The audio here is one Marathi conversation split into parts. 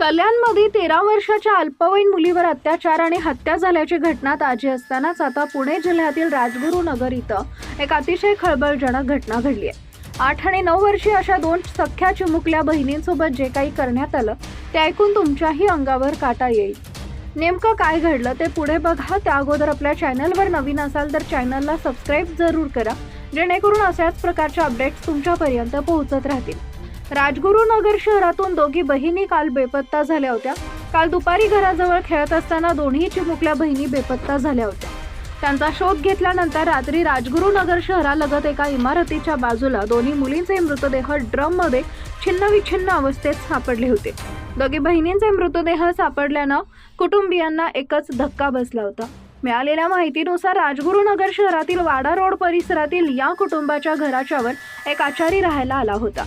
कल्याणमध्ये तेरा वर्षाच्या अल्पवयीन मुलीवर अत्याचार आणि हत्या झाल्याची घटना ताजी असतानाच आता पुणे जिल्ह्यातील राजगुरू नगर इथं एक अतिशय खळबळजनक घटना घडली आहे. आठ आणि नऊ वर्षीय अशा दोन सख्या चिमुकल्या बहिणींसोबत जे काही करण्यात आलं ते ऐकून तुमच्याही अंगावर काटा येईल. नेमकं काय घडलं ते पुढे बघा. त्या अगोदर आपल्या चॅनलवर नवीन असाल तर चॅनलला सबस्क्राईब जरूर करा जेणेकरून अशाच प्रकारच्या अपडेट्स तुमच्यापर्यंत पोहोचत राहतील. राजगुरुनगर शहरातून दोघी बहिणी काल बेपत्ता झाल्या होत्या. काल दुपारी घराजवळ खेळत असताना दोन्ही चिमुकल्या बहिणी बेपत्ता झाल्या होत्या. त्यांचा शोध घेतल्यानंतर रात्री राजगुरुनगर शहरालगत एका इमारतीच्या बाजूला दोन्ही मुलींचे मृतदेह ड्रममध्ये छिन्नविछिन्न अवस्थेत सापडले होते. दोघी बहिणींचे मृतदेह सापडल्यानं कुटुंबियांना एकच धक्का बसला होता. मिळालेल्या माहितीनुसार राजगुरुनगर शहरातील वाडा रोड परिसरातील या कुटुंबाच्या घराच्यावर एक आचारी राहायला आला होता.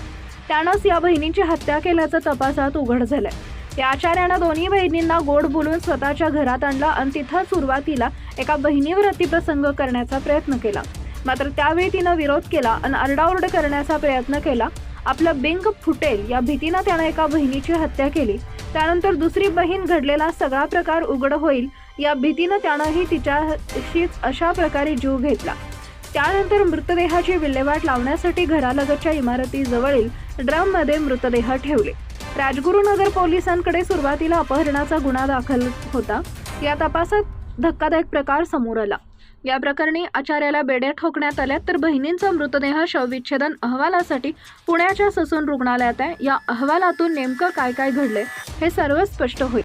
त्यानंच या बहिणीची हत्या केल्याचं तपासात उघड झालंय. या आचार्यानं दोन्ही बहिणींना गोड बोलून स्वतःच्या घरात आणलं आणि तिथं सुरुवातीला एका बहिणीवर अतिप्रसंग करण्याचा प्रयत्न केला. मात्र त्यावेळी तिनं विरोध केला आणि आरडाओरड करण्याचा प्रयत्न केला. आपलं बिंग फुटेल या भीतीनं त्यानं एका बहिणीची हत्या केली. त्यानंतर दुसरी बहीण घडलेला सगळा प्रकार उघड होईल या भीतीनं त्यानंही तिच्याशीच अशा प्रकारे जीव घेतला. त्यानंतर मृतदेहाची विल्हेवाट लावण्यासाठी घरालगतच्या इमारतीजवळील ड्रममध्ये मृतदेह ठेवले. राजगुरुनगर पोलिसांकडे सुरुवातीला अपहरणाचा गुन्हा दाखल होता. या तपासात धक्कादायक प्रकार समोर आला. या प्रकरणी आचार्याला बेड्या ठोकण्यात आल्या तर बहिणींचा मृतदेह शवविच्छेदन अहवालासाठी पुण्याच्या ससून रुग्णालयात आहे. या अहवालातून नेमकं काय काय घडलंय हे सर्व स्पष्ट होईल.